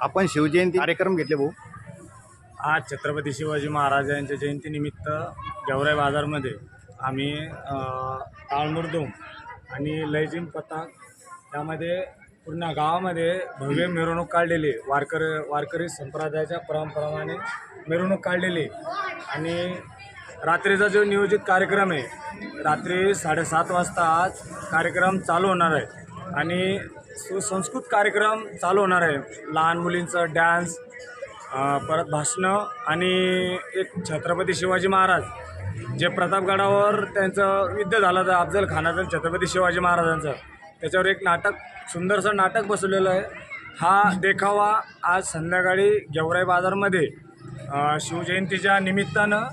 आपण शिवजयंती कार्यक्रम घेतले भाऊ. आज छत्रपती शिवाजी महाराज यांच्या जयंतीनिमित्त गेवराई बाजारमध्ये आम्ही अ, आणि लयजिम पताक त्यामध्ये पूर्ण गावामध्ये भव्य मिरवणूक काढलेली वारकर वारकरी संप्रदायाच्या परंपराने मिरवणूक काढलेली आणि रात्रीचा जो नियोजित कार्यक्रम आहे रात्री साडेसात वाजता आज कार्यक्रम चालू होणार आहे. आणि सुसंस्कृत कार्यक्रम चालू होणार आहे. लहान मुलींचं डॅन्स परत भाषणं आणि एक छत्रपती शिवाजी महाराज. जे प्रतापगडावर त्यांचं युद्ध झालं तर अफजल खानाचं छत्रपती शिवाजी महाराजांचं. त्याच्यावर एक नाटक सुंदरसं नाटक बसवलेलं आहे. हा देखावा आज संध्याकाळी गेवराई बाजारमध्ये शिवजयंतीच्या निमित्तानं